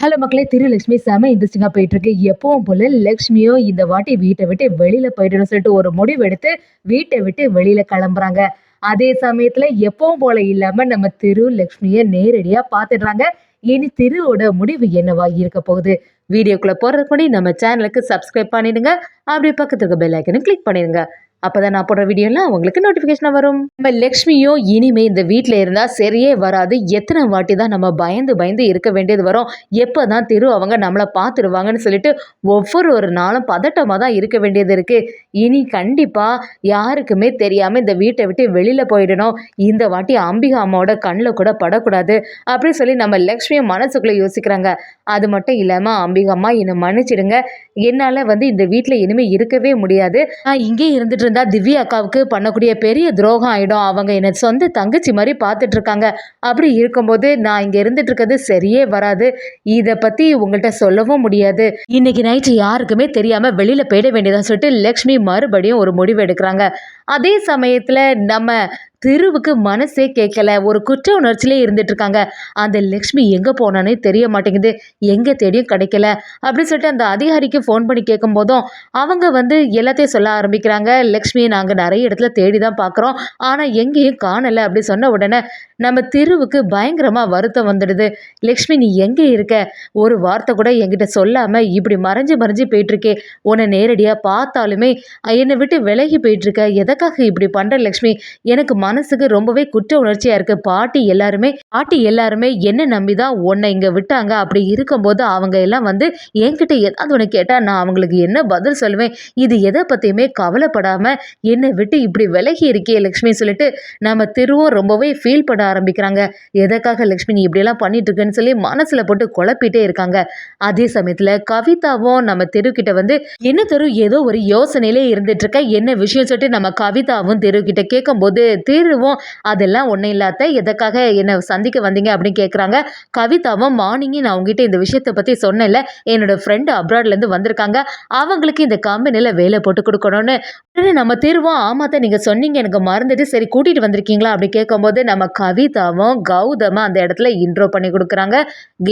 Hello மக்களே திரு லட்சுமி செம இன்ட்ரெஸ்டிங்காக போயிட்டு இருக்கு எப்பவும் போல லக்ஷ்மியோ இந்த வாட்டி வீட்டை விட்டு வெளியில போயிடணும்னு சொல்லிட்டு ஒரு முடிவு எடுத்து வீட்டை விட்டு வெளியில கிளம்புறாங்க. அதே சமயத்துல எப்பவும் போல இல்லாம நம்ம திரு லக்ஷ்மியை நேரடியா பாத்துடுறாங்க இனி திருவோட முடிவு என்னவா இருக்க போகுது? வீடியோக்குள்ள போறதுக்கு முன்னாடி நம்ம சேனலுக்கு சப்ஸ்கிரைப் பண்ணிடுங்க. அப்படியே பக்கத்துக்கு பெல் ஐக்கனும் கிளிக் பண்ணிடுங்க. அப்பதான் நான் போடுற வீடியோலாம் உங்களுக்கு நோட்டிஃபிகேஷன் வரும். நம்ம லக்ஷ்மியும் இனிமே இந்த வீட்டில் இருந்தா சரியே வராது. எத்தனை வாட்டி தான் நம்ம பயந்து பயந்து இருக்க வேண்டியது வரும். எப்போ தான் திரு அவங்க நம்மளை பார்த்துருவாங்கன்னு சொல்லிட்டு ஒவ்வொரு ஒரு நாளும் பதட்டமாக தான் இருக்க வேண்டியது இருக்கு. இனி கண்டிப்பாக யாருக்குமே தெரியாமல் இந்த வீட்டை விட்டு வெளியில் போயிடணும். இந்த வாட்டி அம்பிகா அம்மாவோட கண்ணில் கூட படக்கூடாது அப்படின்னு சொல்லி நம்ம லக்ஷ்மியை மனசுக்குள்ளே யோசிக்கிறாங்க. அது மட்டும் இல்லாமல் அம்பிகா அம்மா என்னை மன்னிச்சிடுங்க. என்னால் வந்து இந்த வீட்டில் இனிமேல் இருக்கவே முடியாது. நான் இங்கே இருந்துட்டு இருந்தால் திவ்யா அக்காவுக்கு பண்ணக்கூடிய பெரிய துரோகம் ஆகிடும் அவங்க என்னை சொந்த தங்கச்சி மாதிரி பார்த்துட்டு இருக்காங்க அப்படி இருக்கும்போது நான் இங்கே இருந்துட்டு இருக்கிறது சரியே வராது. இதை பற்றி உங்கள்கிட்ட சொல்லவும் முடியாது. இன்னைக்கு நைட்டு யாருக்குமே தெரியாமல் வெளியில் போயிட வேண்டியதா சொல்லிட்டு லக்ஷ்மி மறுபடியும் ஒரு முடிவு எடுக்கிறாங்க. அதே சமயத்தில் நம்ம திருவுக்கு மனசே கேட்கல. ஒரு குற்ற உணர்ச்சியிலே இருந்துட்டு இருக்காங்க அந்த லக்ஷ்மி எங்கே போனானே தெரிய மாட்டேங்குது. எங்கே தேடியும் கிடைக்கல. அப்படின்னு சொல்லிட்டு அந்த அதிகாரிக்கு ஃபோன் பண்ணி கேட்கும் போதும் அவங்க வந்து எல்லாத்தையும் சொல்ல ஆரம்பிக்கிறாங்க. லக்ஷ்மியை நாங்கள் நிறைய இடத்துல தேடி தான் பார்க்குறோம். ஆனால் எங்கேயும் காணலை அப்படி சொன்ன உடனே நம்ம திருவுக்கு பயங்கரமாக வருத்தம் வந்துடுது. லக்ஷ்மி நீ எங்கே இருக்க? ஒரு வார்த்தை கூட என்கிட்ட சொல்லாமல் இப்படி மறைஞ்சு மறைஞ்சு போயிட்டுருக்கே. உன்னை நேரடியாக பார்த்தாலுமே என்னை விட்டு விலகி போயிட்டுருக்க. எதற்காக இப்படி பண்ணுற லக்ஷ்மி? எனக்கு மனசுக்கு ரொம்பவே குற்ற உணர்ச்சியாக இருக்குது பாட்டி எல்லாருமே பாட்டி எல்லாருமே என்ன நம்பி தான் உன்னை இங்கே விட்டாங்க? அப்படி இருக்கும்போது அவங்க எல்லாம் வந்து என்கிட்ட ஏதாவது ஒன்று கேட்டால் நான் அவங்களுக்கு என்ன பதில் சொல்லுவேன்? இது எதை பற்றியுமே கவலைப்படாமல் என்னை விட்டு இப்படி விலகி இருக்கே லக்ஷ்மி சொல்லிட்டு நம்ம திருவும் ரொம்பவே ஃபீல் பண்ண ஆரம்பிக்கிறாங்க. எதற்காக லக்ஷ்மி நீ இப்படியெல்லாம் பண்ணிட்டு இருக்கேன்னு சொல்லி மனசில் போட்டு குழப்பிட்டே இருக்காங்க. அதே சமயத்தில் கவிதாவும் நம்ம தெருக்கிட்ட வந்து என்ன தெரு? ஏதோ ஒரு யோசனையிலே இருந்துட்டு இருக்க. என்ன விஷயம்? சொல்லிட்டு நம்ம கவிதாவும் தெருக்கிட்ட கேட்கும்போது தெருவும் அதெல்லாம் ஒன்றும் இல்லாத எதற்காக என்னை சந்திக்க வந்தீங்க அப்படின்னு கேட்குறாங்க கவிதாவும் மார்னிங்கே நான் உங்ககிட்ட இந்த விஷயத்தை பற்றி சொன்னேன்ல. என்னோட ஃப்ரெண்டு அப்ராட்லேருந்து வந்திருக்காங்க. அவங்களுக்கு இந்த கம்பெனியில் வேலை போட்டு கொடுக்கணும்னு. உடனே நம்ம திருவோம் ஆமாத்த நீங்கள் சொன்னீங்க. எனக்கு மறந்துட்டு சரி கூட்டிகிட்டு வந்திருக்கீங்களா? அப்படி கேட்கும்போது நம்ம கவிதாவும் கௌதமும் அந்த இடத்துல இன்ட்ரோ பண்ணி கொடுக்குறாங்க.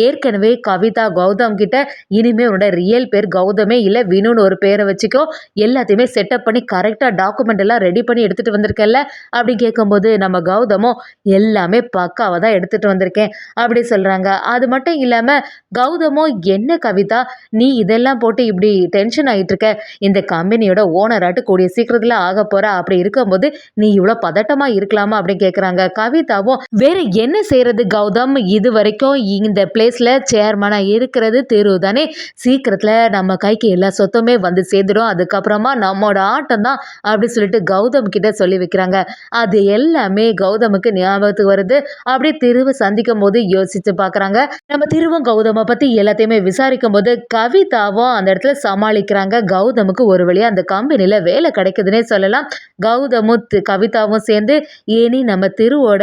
ஏற்கனவே கவிதா கௌதம் கிட்ட இனிமே உன்னோட ரியல் பேர் கௌதமே இல்லை வினுன்னு ஒரு பேரை வச்சுக்கோ. எல்லாத்தையுமே செட்டப் பண்ணி கரெக்டாக டாக்குமெண்ட் எல்லாம் ரெடி பண்ணி எடுத்துகிட்டு வந்திருக்கேன்ல அப்படி இருக்கும்போது நம்ம கௌதமும் எல்லாமே பக்காவாக தான் எடுத்துகிட்டு வந்திருக்கேன் அப்படி சொல்கிறாங்க அது மட்டும் இல்லாமல் கௌதமும் என்ன கவிதா நீ இதெல்லாம் போட்டு இப்படி டென்ஷன் ஆகிட்டு இருக்க இந்த கம்பெனியோட ஓனராட்டு கூடிய சீக்கிரத்தில் ஆக போகிற அப்படி இருக்கும்போது நீ இவ்வளோ பதட்டமாக இருக்கலாமா? அப்படின்னு கேட்குறாங்க கவிதாவும் வேற என்ன செய்கிறது கௌதம்? இது வரைக்கும் இந்த பிளேஸில் சேர்மனாக இருக்கிறது தெரு தானே? சீக்கிரத்தில் நம்ம கைக்கு எல்லா சொத்துமே வந்து சேர்ந்துடும். அதுக்கப்புறமா நம்மளோட ஆட்டம் தான். அப்படி சொல்லிட்டு கௌதம் கிட்ட சொல்லி வைக்கிறாங்க. அது எல்லாமே கௌதமுக்கு ஞாபகத்துக்கு வருது. அப்படியே திருவை சந்திக்கும் போது யோசிச்சு பார்க்குறாங்க. நம்ம திருவும் கௌதமை பற்றி எல்லாத்தையுமே விசாரிக்கும் போது கவிதாவும் அந்த இடத்துல சமாளிக்கிறாங்க. கௌதமுக்கு ஒரு வழியாக அந்த கம்பெனியில் வேலை கிடைக்குதுன்னே சொல்லலாம். கௌதமும் கவிதாவும் சேர்ந்து ஏனி நம்ம திருவோட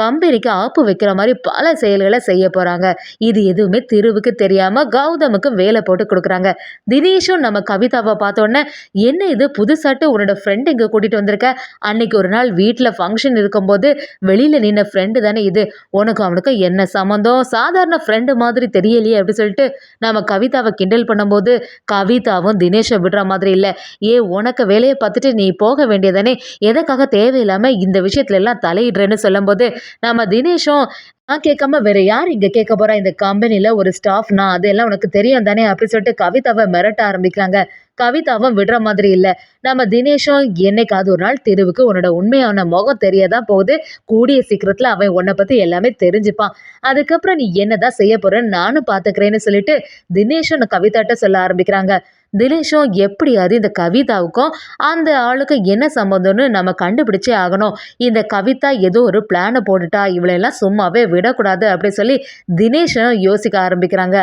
கம்பெனிக்கு ஆப்பு வைக்கிற மாதிரி பல செயல்களை செய்ய போகிறாங்க இது எதுவுமே திருவுக்கு தெரியாமல் கௌதமுக்கு வேலை போட்டு கொடுக்குறாங்க. தினேஷும் நம்ம கவிதாவை பார்த்தோன்னே என்ன இது? புதுசாட்டு உன்னோட ஃப்ரெண்டு இங்கே கூட்டிகிட்டு வந்திருக்க? அன்னைக்கு ஒரு நாள் வீட்டில் ஃபங்க்ஷன் இருக்கும்போது வெளியில் நின்ன ஃப்ரெண்டு தானே இது? உனக்கு அவனுக்கு என்ன சம்மந்தம் சாதாரண ஃப்ரெண்டு மாதிரி தெரியலையே அப்படின்னு சொல்லிட்டு நம்ம கவிதாவை கிண்டல் பண்ணும்போது கவிதாவும் தினேஷை விடுற மாதிரி இல்லை. ஏ உனக்கு வேலையை பார்த்துட்டு நீ போக வேண்டியதானே? எதற்காக தேவையில்லாமல் இந்த விஷயத்துலலாம் தலையிடுறேன்னு சொல்லும்போது நம்ம தினேஷும் நான் கேட்காம வேற யார் இங்கே கேட்க போறா? இந்த கம்பெனியில் ஒரு ஸ்டாஃப் நான் அதெல்லாம் உனக்கு தெரியும் தானே? அப்படின்னு சொல்லிட்டு கவிதாவை மிரட்ட ஆரம்பிக்கிறாங்க. கவிதாவும் விடுற மாதிரி இல்லை. நம்ம தினேஷும் என்னைக்காவது ஒரு நாள் தெருவுக்கு உன்னோட உண்மையான முகம் தெரியதான் போகுது. கூடிய சீக்கிரத்தில் அவன் உன்னை பற்றி எல்லாமே தெரிஞ்சுப்பான். அதுக்கப்புறம் நீ என்னதான் செய்ய போறேன்னு நானும் பார்த்துக்கிறேன்னு சொல்லிட்டு தினேஷும் கவிதாட்ட சொல்ல ஆரம்பிக்கிறாங்க. தினேஷும் எப்படியாவது இந்த கவிதாவுக்கும் அந்த ஆளுக்கும் என்ன சம்மந்தம்னு நம்ம கண்டுபிடிச்சே ஆகணும். இந்த கவிதா ஏதோ ஒரு பிளானை போட்டுட்டா இவளெல்லாம் சும்மாவே விடக்கூடாது அப்படின்னு சொல்லி தினேஷும் யோசிக்க ஆரம்பிக்கிறாங்க.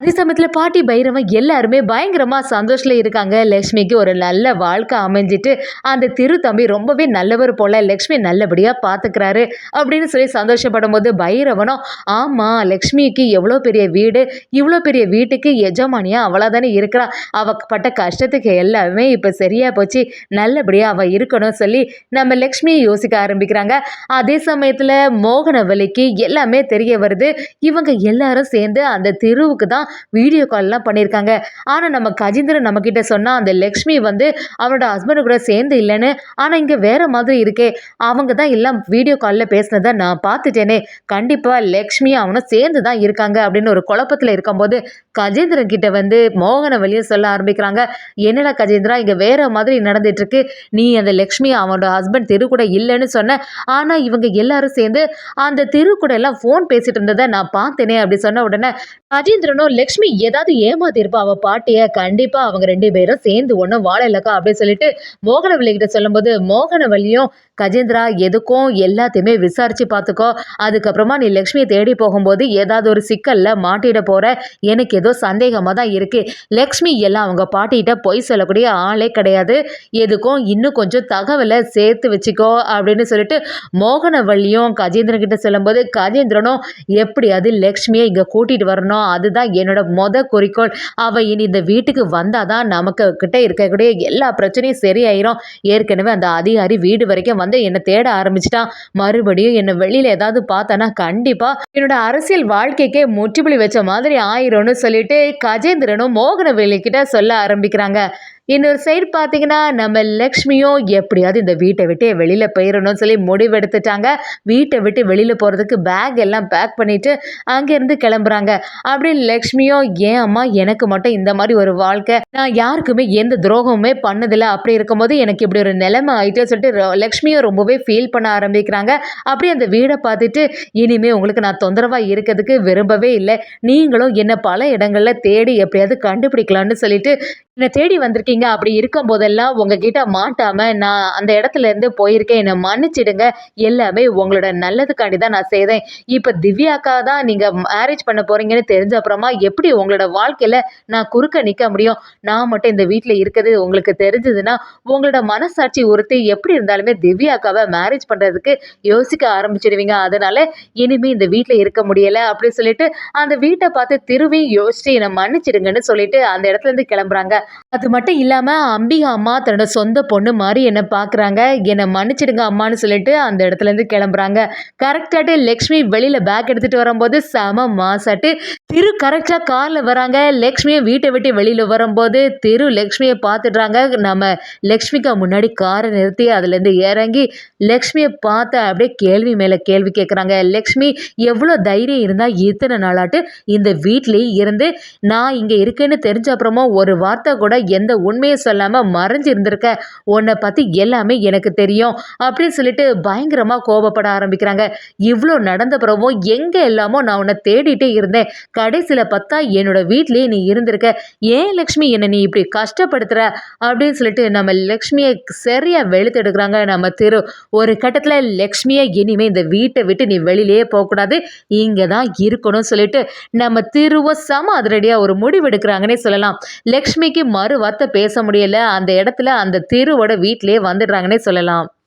அதே சமயத்தில் பாட்டி பைரவன் எல்லாருமே பயங்கரமாக சந்தோஷத்தில் இருக்காங்க. லக்ஷ்மிக்கு ஒரு நல்ல வாழ்க்கை அமைஞ்சிட்டு அந்த திரு தம்பி ரொம்பவே நல்லவர் போல லக்ஷ்மி நல்லபடியாக பார்த்துக்கிறாரு அப்படின்னு சொல்லி சந்தோஷப்படும் போது பைரவனும் ஆமாம் லக்ஷ்மிக்கு எவ்வளோ பெரிய வீடு இவ்வளோ பெரிய வீட்டுக்கு எஜமானியாக அவளாக தானே இருக்கிறா அவள் பட்ட கஷ்டத்துக்கு எல்லாமே இப்போ சரியாக போச்சு. நல்லபடியாக அவள் இருக்கணும் சொல்லி நம்ம லக்ஷ்மியை யோசிக்க ஆரம்பிக்கிறாங்க. அதே சமயத்தில் மோகனவலிக்கு எல்லாமே தெரிய வருது. இவங்க எல்லாரும் சேர்ந்து அந்த தெருவுக்கு தான் வீடியோ கால்லாம் பண்ணியிருக்காங்க. ஆனால் நம்ம கஜேந்திரன் நம்மக்கிட்ட சொன்னால் அந்த லக்ஷ்மி வந்து அவனோட ஹஸ்பண்டு கூட சேர்ந்து இல்லைன்னு ஆனால் இங்கே வேறு மாதிரி இருக்கே. அவங்க தான் எல்லாம் வீடியோ காலில் பேசினதை நான் பார்த்துட்டேனே. கண்டிப்பாக லக்ஷ்மி அவனும் சேர்ந்து தான் இருக்காங்க அப்படின்னு ஒரு குழப்பத்தில் இருக்கும்போது கஜேந்திரன் கிட்ட வந்து மோகன வழியை சொல்ல ஆரம்பிக்கிறாங்க. என்னடா கஜேந்திரா இங்கே வேறு மாதிரி நடந்துட்டுருக்கு. நீ அந்த லக்ஷ்மி அவனோட ஹஸ்பண்ட் தெரு கூட இல்லைன்னு சொன்ன. ஆனால் இவங்க எல்லாரும் சேர்ந்து அந்த தெரு கூட எல்லாம் ஃபோன் பேசிட்டு இருந்ததை நான் பார்த்தேனே அப்படி சொன்ன உடனே கஜேந்திரனும் லக்ஷ்மி ஏதாவது ஏமாத்திருப்பா. அவ பாட்டிய கண்டிப்பா அவங்க ரெண்டு பேரும் சேர்ந்து ஒன்றும் வாழலக்கா அப்படின்னு சொல்லிட்டு மோகனவல்லி கிட்ட சொல்லும்போது மோகனவல்லியும் கஜேந்திரா எதுக்கும் எல்லாத்தையுமே விசாரிச்சு பார்த்துக்கோ. அதுக்கப்புறமா நீ லக்ஷ்மியை தேடி போகும்போது ஏதாவது ஒரு சிக்கல்ல மாட்டிட போற. எனக்கு ஏதோ சந்தேகமாக தான் இருக்கு. லக்ஷ்மி எல்லாம் அவங்க பாட்டிகிட்ட பொய் சொல்லக்கூடிய ஆளே கிடையாது. எதுக்கும் இன்னும் கொஞ்சம் தகவலை சேர்த்து வச்சுக்கோ அப்படின்னு சொல்லிட்டு மோகனவள்ளியும் கஜேந்திரன் கிட்ட சொல்லும்போது கஜேந்திரனும் எப்படியாவது லக்ஷ்மியை இங்கே கூட்டிட்டு வரணும். அதுதான் என்னோட மொத குறிக்கோள். அவள் இனி இந்த வீட்டுக்கு வந்தால் தான் நமக்கு கிட்ட இருக்கக்கூடிய எல்லா பிரச்சனையும் சரியாயிரும். ஏற்கனவே அந்த அதிகாரி வீடு வரைக்கும் வந்து என்னை தேட ஆரம்பிச்சிட்டான் மறுபடியும் என்னை வெளியில் ஏதாவது பார்த்தானா கண்டிப்பாக என்னோட அரசியல் வாழ்க்கைக்கே முற்றுப்புள்ளி வச்ச மாதிரி ஆயிரும்னு சொல்லிட்டு கஜேந்திரனும் மோகனவேலி கிட்ட சொல்ல ஆரம்பிக்கிறாங்க. இன்னொரு சைடு பார்த்தீங்கன்னா நம்ம லக்ஷ்மியும் எப்படியாவது இந்த வீட்டை விட்டு வெளியில் போயிடணும்னு சொல்லி முடிவெடுத்துட்டாங்க. வீட்டை விட்டு வெளியில் போகிறதுக்கு பேக் எல்லாம் பேக் பண்ணிவிட்டு அங்கேருந்து கிளம்புறாங்க. அப்படி லக்ஷ்மியும் ஏன் அம்மா எனக்கு மட்டும் இந்த மாதிரி ஒரு வாழ்க்கை? நான் யாருக்குமே எந்த துரோகமுமே பண்ணதில்லை. அப்படி இருக்கும்போது எனக்கு இப்படி ஒரு நிலைமை ஆகிட்டே சொல்லிட்டு லக்ஷ்மியும் ரொம்பவே ஃபீல் பண்ண ஆரம்பிக்கிறாங்க. அப்படி அந்த வீடை பார்த்துட்டு இனிமே உங்களுக்கு நான் தொந்தரவாக இருக்கிறதுக்கு விரும்பவே இல்லை. நீங்களும் என்னை பல இடங்களில் தேடி எப்படியாவது கண்டுபிடிக்கலாம்னு சொல்லிட்டு என்னை தேடி வந்திருக்கீங்க. அப்படி இருக்கும் போதெல்லாம் உங்ககிட்ட மாட்டாம நான் அந்த இடத்துல இருந்து போயிருக்கேன். என்னை மன்னிச்சிடுங்க. எல்லாமே உங்களோட நல்லதுக்காண்டி தான் நான் செய்தேன். இப்போ திவ்யாக்கா தான் நீங்கள் மேரேஜ் பண்ண போறீங்கன்னு தெரிஞ்ச அப்புறமா எப்படி உங்களோட வாழ்க்கையில் நான் குறுக்க நிற்க முடியும்? நான் மட்டும் இந்த வீட்டில் இருக்கிறது உங்களுக்கு தெரிஞ்சதுன்னா உங்களோட மனசாட்சி ஒருத்தி எப்படி இருந்தாலுமே திவ்யாக்காவை மேரேஜ் பண்ணுறதுக்கு யோசிக்க ஆரம்பிச்சிடுவீங்க. அதனால இனிமே இந்த வீட்டில் இருக்க முடியலை அப்படி சொல்லிட்டு அந்த வீட்டை பார்த்து திரும்பி யோசிச்சு என்னை மன்னிச்சிடுங்கன்னு சொல்லிட்டு அந்த இடத்துல இருந்து கிளம்புறாங்க. அது மட்டும் இல்லாமல் அம்பிகா அம்மா தன்னோட சொந்த பொண்ணு மாதிரி என்னை பார்க்குறாங்க என்னை மன்னிச்சிடுங்க அம்மான்னு சொல்லிட்டு அந்த இடத்துலேருந்து கிளம்புறாங்க. கரெக்டாட்டு லக்ஷ்மி வெளியில் பேக் எடுத்துகிட்டு வரும்போது செம மாசாட்டு. திரு கரெக்டாக காரில் வராங்க. லக்ஷ்மியை வீட்டை விட்டு வெளியில் வரும்போது திரு லக்ஷ்மியை பார்த்துடுறாங்க. நம்ம லக்ஷ்மிக்கு முன்னாடி காரை நிறுத்தி அதுலேருந்து இறங்கி லக்ஷ்மியை பார்த்து அப்படியே கேள்வி மேலே கேள்வி கேட்குறாங்க லக்ஷ்மி எவ்வளோ தைரியம் இருந்தால் இத்தனை நாளாட்டு இந்த வீட்லேயே இருந்து நான் இங்கே இருக்கேன்னு தெரிஞ்ச அப்புறமா ஒரு வார்த்தை கூட எந்த உண்மையை சொல்லாமல் மறைஞ்சு இருந்திருக்க உன்னை பற்றி எல்லாமே எனக்கு தெரியும் அப்படின்னு சொல்லிட்டு பயங்கரமாக கோபப்பட ஆரம்பிக்கிறாங்க. இவ்வளோ நடந்த பிறகும் எங்கே எல்லாமோ நான் உன்னை தேடிட்டே இருந்தேன். கடைசியில் பார்த்தா என்னோட வீட்லேயே நீ இருந்திருக்க. ஏன் லக்ஷ்மி என்னை நீ இப்படி கஷ்டப்படுத்துற அப்படின்னு சொல்லிட்டு நம்ம லக்ஷ்மியை சரியாக வெளுத்தெடுக்கிறாங்க நம்ம திரு. ஒரு கட்டத்தில் லக்ஷ்மியை இனிமே இந்த வீட்டை விட்டு நீ வெளியிலேயே போகக்கூடாது. இங்கே தான் இருக்கணும்னு சொல்லிட்டு நம்ம திருவ சம அதிரடியாக ஒரு முடிவெடுக்கிறாங்கன்னே சொல்லலாம். லக்ஷ்மிக்கு மறு வார்த்தை பேச பேச முடியல. அந்த இடத்துல அந்த திருவோட வீட்டிலேயே வந்துடுறாங்கன்னே சொல்லலாம்.